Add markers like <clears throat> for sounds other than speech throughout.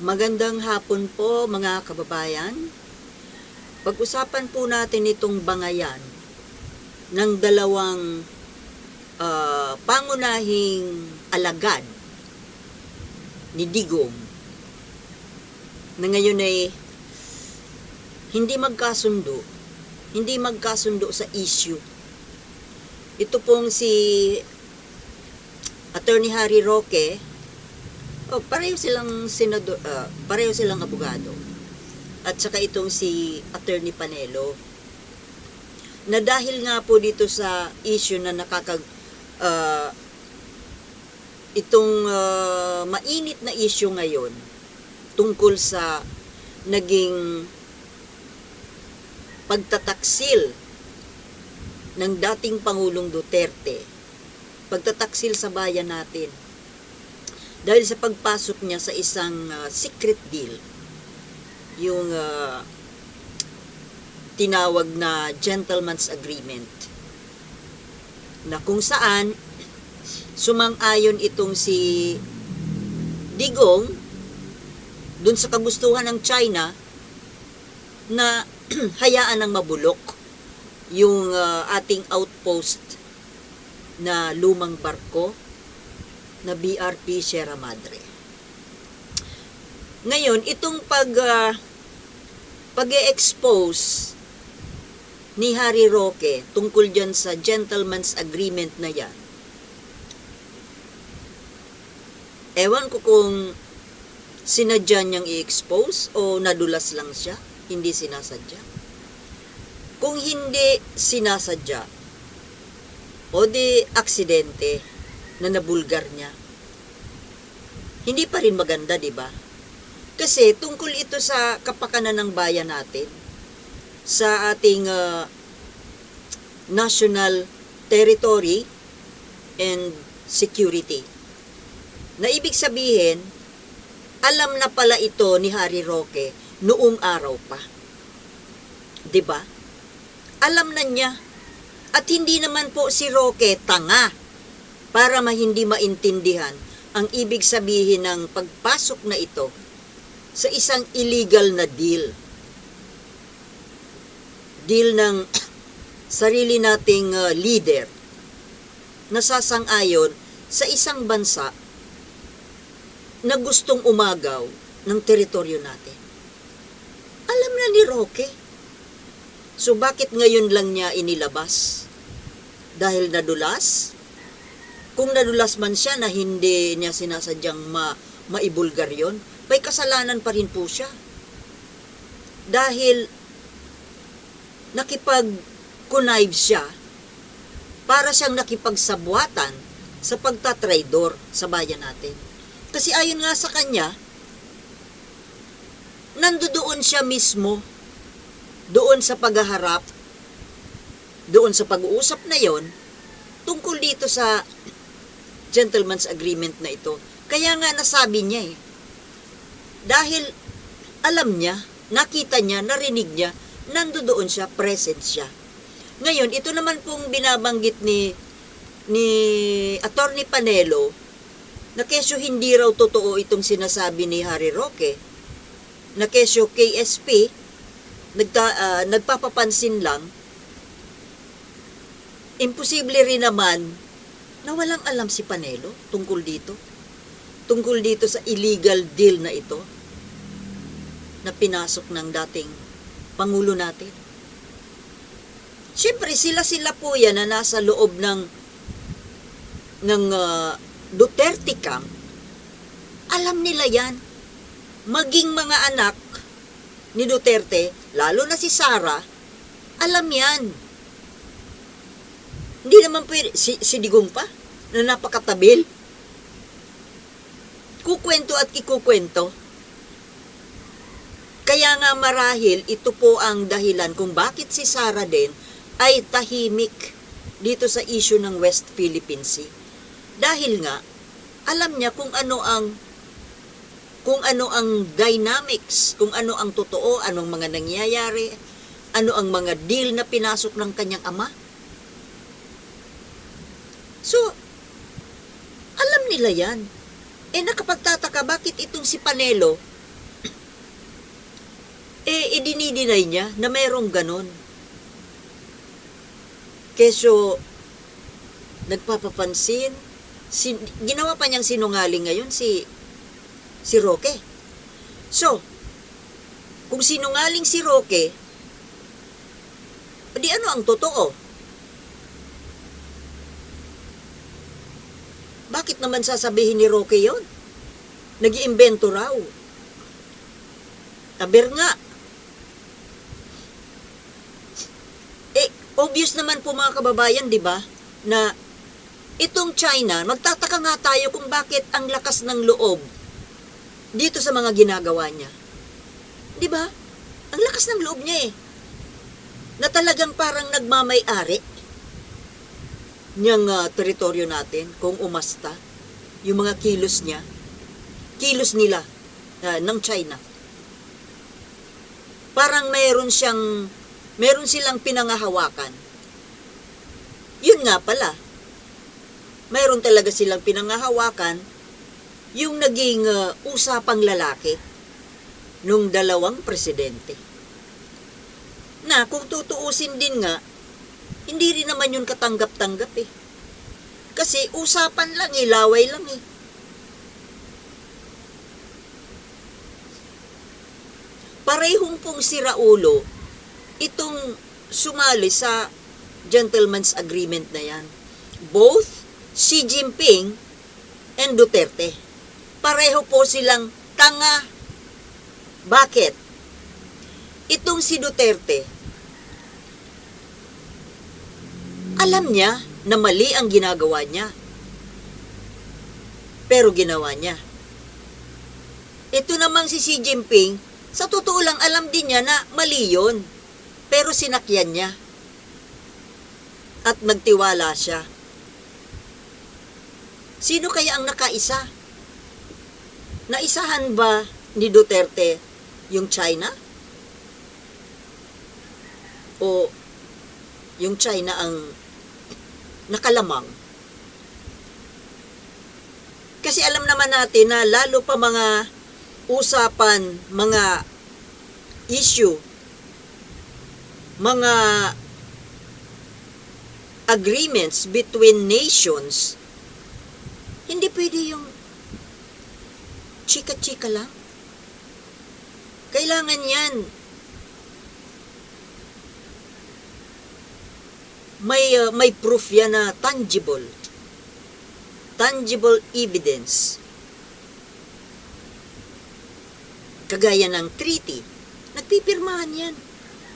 Magandang hapon po mga kababayan. Pag-usapan po natin itong bangayan ng dalawang ah, pangunahing alagad ni Digong na ngayon ay hindi magkasundo, hindi magkasundo sa issue. Ito pong si Attorney Harry Roque, oh, pareho silang senador, ah, pareho silang abogado. At saka itong si Attorney Panelo, na dahil nga po dito sa issue na nakakag ah, itong ah, mainit na issue ngayon tungkol sa naging pagtataksil ng dating Pangulong Duterte, pagtataksil sa bayan natin, dahil sa pagpasok niya sa isang ah, secret deal, yung ah, tinawag na gentleman's agreement, na kung saan sumang-ayon itong si Digong dun sa kagustuhan ng China na <clears throat> hayaan ng mabulok yung ah, ating outpost na lumang barko na BRP Sierra Madre. Ngayon, itong pag ah, pag-expose ni Harry Roque tungkol dyan sa gentleman's agreement na yan, ewan ko kung sinadya niyang i-expose o nadulas lang siya, hindi sinasadya. Kung hindi sinasadya, o di aksidente na nabulgar niya, hindi pa rin maganda, di ba? Kasi tungkol ito sa kapakanan ng bayan natin, sa ating ah, national territory and security. Na ibig sabihin, alam na pala ito ni Harry Roque noong araw pa. 'Di ba? Alam na niya. At hindi naman po si Roque tanga para hindi maintindihan ang ibig sabihin ng pagpasok na ito sa isang illegal na deal. Deal ng <clears throat> sarili nating uh, leader na sasang-ayon sa isang bansa na gustong umagaw ng teritoryo natin. Alam na ni Roque. So bakit ngayon lang niya inilabas? Dahil nadulas? Kung nadulas man siya na hindi niya sinasadyang ma maibulgar yon, may kasalanan pa rin po siya. Dahil nakipag-connive siya para siyang nakipagsabwatan sa pagtatraidor sa bayan natin. Kasi ayon nga sa kanya, nandoon siya mismo doon sa paghaharap, doon sa pag-uusap na yon, tungkol dito sa gentleman's agreement na ito. Kaya nga nasabi niya eh. Dahil alam niya, nakita niya, narinig niya, nandoon siya, present siya. Ngayon, ito naman pong binabanggit ni ni Attorney Panelo na kesyo hindi raw totoo itong sinasabi ni Harry Roque na kesyo KSP nagta, ah, nagpapapansin lang imposible rin naman na walang alam si Panelo tungkol dito tungkol dito sa illegal deal na ito na pinasok ng dating Pangulo natin. Siyempre, sila-sila po yan na nasa loob ng ng ah, Duterte camp. Alam nila yan. Maging mga anak ni Duterte, lalo na si Sara, alam yan. Hindi naman pwede, si, si Digong pa, na napakatabil. Kukwento at ikukwento. Kaya nga marahil, ito po ang dahilan kung bakit si Sara din ay tahimik dito sa issue ng West Philippine Sea. Dahil nga, alam niya kung ano ang kung ano ang dynamics, kung ano ang totoo, anong mga nangyayari, ano ang mga deal na pinasok ng kanyang ama. So, alam nila yan. Eh nakapagtataka bakit itong si Panelo <clears throat> eh, idinidinay niya na mayroong ganon. Keso, nagpapapansin, sin, ginawa pa niyang sinungaling ngayon si, si Roque. So, kung sinungaling si Roque, di ano ang totoo? Bakit naman sasabihin ni Roque yon? Nag-iimbento raw. Aber nga. Eh, obvious naman po mga kababayan, di ba? Na itong China, magtataka nga tayo kung bakit ang lakas ng loob dito sa mga ginagawa niya. Di ba? Ang lakas ng loob niya eh. Na talagang parang nagmamay-ari niyang ah, teritoryo natin kung umasta. Yung mga kilos niya, kilos nila ah, ng China. Parang mayroon siyang, mayroon silang pinangahawakan. Yun nga pala, mayroon talaga silang pinangahawakan yung naging ah, usapang lalaki nung dalawang presidente. Na kung tutuusin din nga, hindi rin naman yun katanggap-tanggap eh. Kasi usapan lang eh, laway lang eh. Parehong pong si Raulo, itong sumali sa gentleman's agreement na yan. Both Xi Jinping and Duterte. Pareho po silang tanga. Bakit? Itong si Duterte, alam niya na mali ang ginagawa niya. Pero ginawa niya. Ito namang si Xi Jinping, sa totoo lang alam din niya na mali yun. Pero sinakyan niya. At nagtiwala siya. Sino kaya ang nakaisa? Naisahan ba ni Duterte yung China? O yung China ang nakalamang? Kasi alam naman natin na lalo pa mga usapan, mga issue, mga agreements between nations, hindi pwede yung chika-chika lang. Kailangan yan. May, uh, may proof yan na tangible. Tangible evidence. Kagaya ng treaty. Nagpipirmahan yan.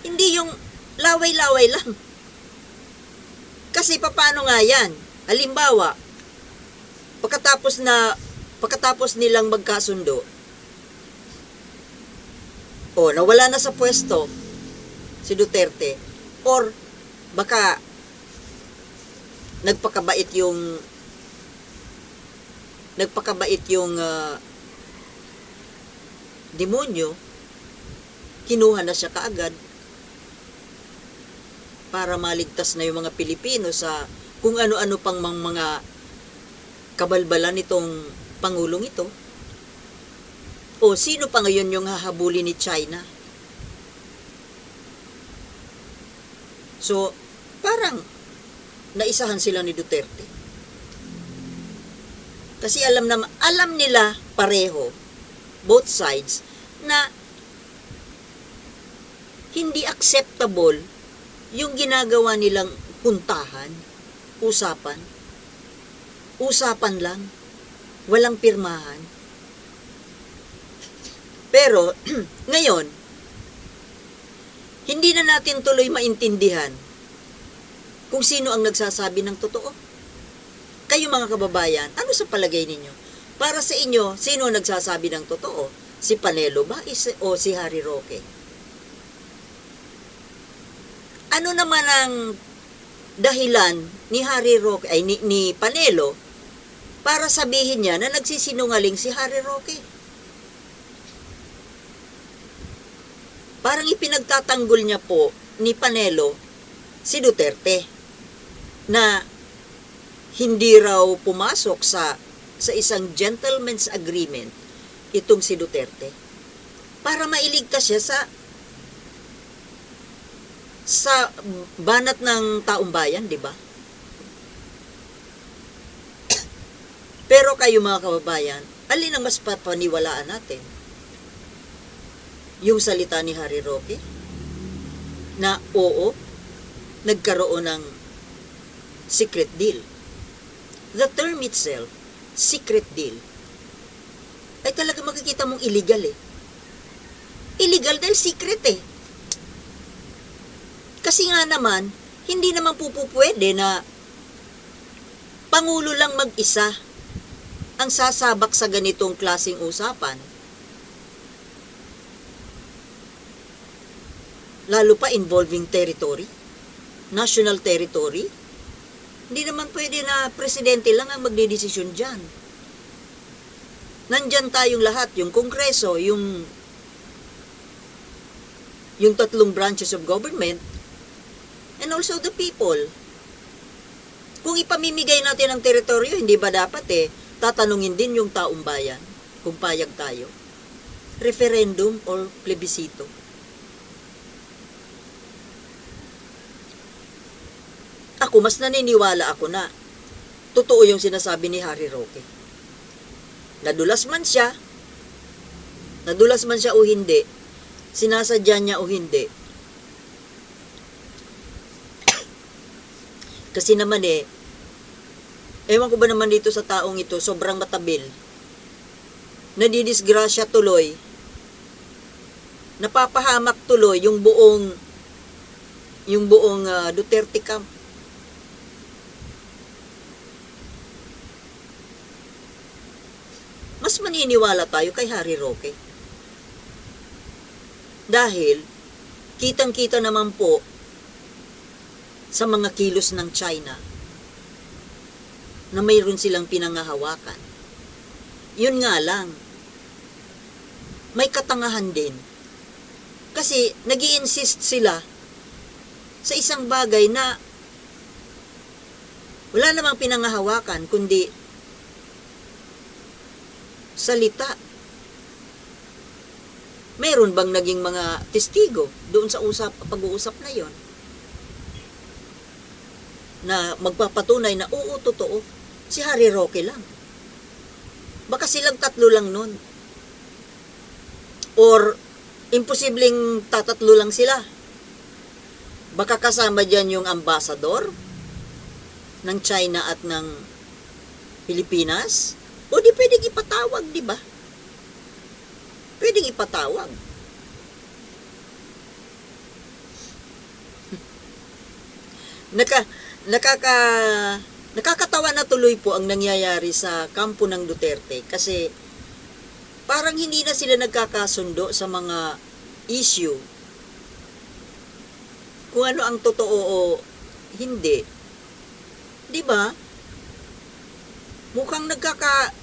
Hindi yung laway-laway lang. Kasi paano nga yan? Halimbawa, pagkatapos na pagkatapos nilang magkasundo, o nawala na sa pwesto si Duterte, or baka nagpakabait yung nagpakabait yung ah, demonyo, kinuha na siya kaagad para maligtas na yung mga Pilipino sa kung ano-ano pang mga kabalbalan nitong pangulong ito. O sino pa ngayon yung hahabulin ni China? So, parang naisahan sila ni Duterte. Kasi alam na alam nila pareho both sides na hindi acceptable yung ginagawa nilang puntahan, usapan. Usapan lang. Walang pirmahan. Pero, <clears throat> ngayon, hindi na natin tuloy maintindihan kung sino ang nagsasabi ng totoo. Kayo mga kababayan, ano sa palagay ninyo? Para sa inyo, sino ang nagsasabi ng totoo? Si Panelo ba o si Harry Roque? Ano naman ang dahilan ni Harry Roque, ay ni, ni Panelo, para sabihin niya na nagsisinungaling si Harry Roque? Parang ipinagtatanggol niya po ni Panelo si Duterte na hindi raw pumasok sa sa isang gentleman's agreement itong si Duterte para mailigtas siya sa sa banat ng taong bayan, di ba? Pero kayo mga kababayan, alin ang mas papaniwalaan natin? Yung salita ni Harry Roque? Na oo, nagkaroon ng secret deal. The term itself, secret deal, ay talaga makikita mong illegal eh. Illegal dahil secret eh. Kasi nga naman, hindi naman po po na Pangulo lang mag-isa ang sasabak sa ganitong klasing usapan. Lalo pa involving territory, national territory. Hindi naman pwede na presidente lang ang magdidesisyon dyan. Nandyan tayong lahat, yung kongreso, yung yung tatlong branches of government, and also the people. Kung ipamimigay natin ang teritoryo, hindi ba dapat eh, tatanungin din yung taong bayan kung payag tayo? Referendum or plebisito? Ako, mas naniniwala ako na totoo yung sinasabi ni Harry Roque. Nadulas man siya, nadulas man siya o hindi, sinasadya niya o hindi. Kasi naman eh, ewan ko ba naman dito sa taong ito, sobrang matabil. Nadidisgrasya tuloy. Napapahamak tuloy yung buong yung buong ah, Duterte camp. Mas maniniwala tayo kay Harry Roque. Dahil, kitang-kita naman po sa mga kilos ng China na mayroon silang pinangahawakan. Yun nga lang, may katangahan din. Kasi nag insist sila sa isang bagay na wala namang pinangahawakan kundi salita. Meron bang naging mga testigo doon sa usap, pag-uusap na yon? Na magpapatunay na oo, totoo. Si Harry Roque lang. Baka silang tatlo lang nun. Or, imposibleng tatatlo lang sila. Baka kasama dyan yung ambassador ng China at ng Pilipinas. O di pwedeng ipatawag, di ba? Pwedeng ipatawag. Naka, nakaka, nakakatawa na tuloy po ang nangyayari sa kampo ng Duterte kasi parang hindi na sila nagkakasundo sa mga issue. Kung ano ang totoo o hindi. 'Di ba? Mukhang nagkaka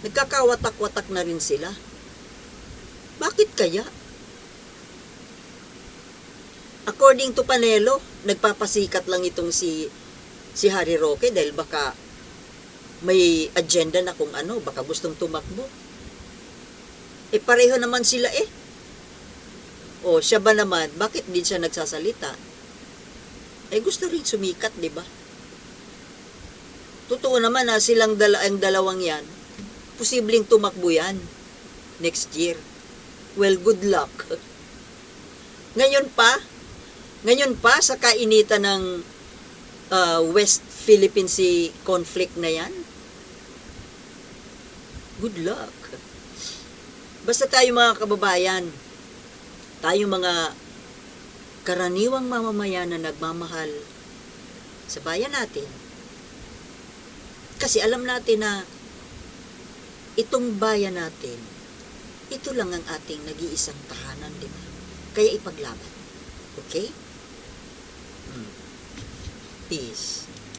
nagkakawatak-watak na rin sila. Bakit kaya? According to Panelo, nagpapasikat lang itong si si Harry Roque dahil baka may agenda na kung ano, baka gustong tumakbo. Eh pareho naman sila eh. O siya ba naman, bakit din siya nagsasalita? Eh gusto rin sumikat, di ba? Totoo naman na silang dala, ang dalawang yan, posibleng tumakbo yan next year. Well, good luck. <laughs> Ngayon pa, ngayon pa sa kainitan ng uh, West Philippine Sea conflict na yan, good luck. Basta tayo mga kababayan, tayo mga karaniwang mamamayan na nagmamahal sa bayan natin, kasi alam natin na itong bayan natin, ito lang ang ating nag-iisang tahanan, di ba? Kaya ipaglaban. Okay? Hmm. Peace.